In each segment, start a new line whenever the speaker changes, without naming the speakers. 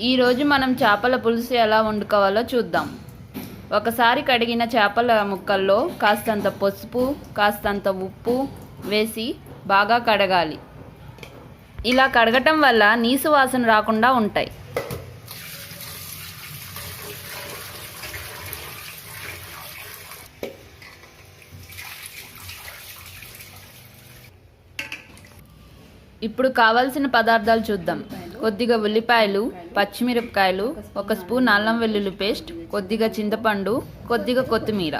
ఈరోజు మనం చేపల పులుసు ఎలా వండుకోవాలో చూద్దాం. ఒకసారి కడిగిన చేపల ముక్కల్లో కాస్తంత పసుపు కాస్తంత ఉప్పు వేసి బాగా కడగాలి. ఇలా కడగటం వల్ల నీసు వాసన రాకుండా ఉంటాయి. ఇప్పుడు కావాల్సిన పదార్థాలు చూద్దాం. కొద్దిగా ఉల్లిపాయలు పచ్చిమిరపకాయలు ఒక స్పూన్ అల్లం వెల్లుల్లి పేస్ట్ కొద్దిగా చింతపండు కొద్దిగా కొత్తిమీర.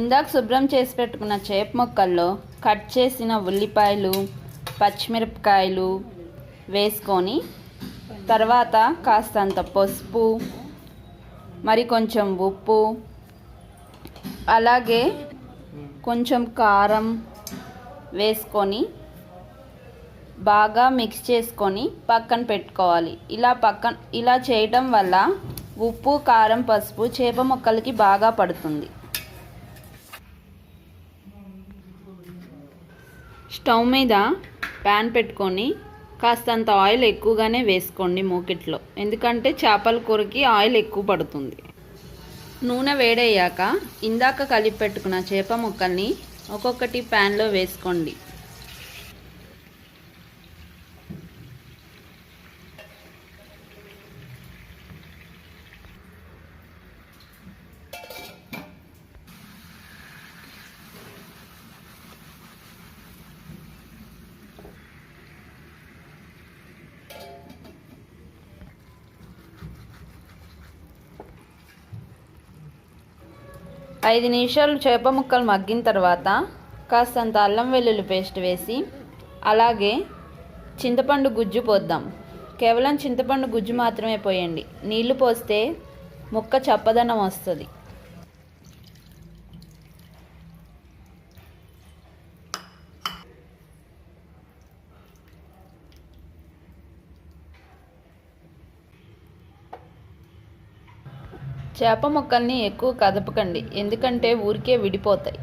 ఇందాక శుభ్రం చేసి పెట్టుకున్న చేప ముక్కల్లో కట్ చేసిన ఉల్లిపాయలు పచ్చిమిరపకాయలు వేసుకొని తర్వాత కాస్తంత పసుపు మరి కొంచెం ఉప్పు అలాగే కొంచెం కారం వేసుకొని బాగా మిక్స్ చేసుకొని పక్కన పెట్టుకోవాలి. ఇలా పక్కన ఇలా చేయటం వల్ల ఉప్పు కారం పసుపు చేప ముక్కలకి బాగా పడుతుంది. స్టవ్ మీద ప్యాన్ పెట్టుకొని కాస్తంత ఆయిల్ ఎక్కువగానే వేసుకోండి మూకిట్లో. ఎందుకంటే చేపల కూరకి ఆయిల్ ఎక్కువ పడుతుంది. నూనె వేడయ్యాక ఇందాక కలిపి పెట్టుకున్న చేప ముక్కల్ని ఒక్కొక్కటి ప్యాన్లో వేసుకోండి. ఐదు నిమిషాలు చేప ముక్కలు మగ్గిన తర్వాత కాస్తంత అల్లం వెల్లుల్లి పేస్ట్ వేసి అలాగే చింతపండు గుజ్జు పోద్దాం. కేవలం చింతపండు గుజ్జు మాత్రమే పోయండి. నీళ్ళు పోస్తే ముక్క చప్పదనం వస్తుంది. చేప మొక్కల్ని ఎక్కువ కదపకండి ఎందుకంటే ఊరికే విడిపోతాయి.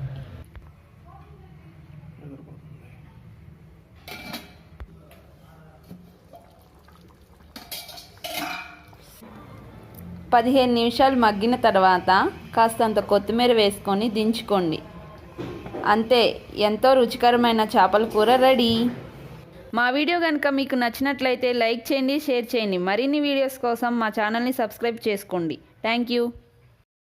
పదిహేను నిమిషాలు మగ్గిన తర్వాత కాస్తంత కొత్తిమీర వేసుకొని దించుకోండి. అంతే ఎంతో రుచికరమైన చేపల కూర రెడీ. మా వీడియో కనుక మీకు నచ్చినట్లయితే లైక్ చేయండి షేర్ చేయండి. మరిన్ని వీడియోస్ కోసం మా ఛానల్ని సబ్స్క్రైబ్ చేసుకోండి. Thank you.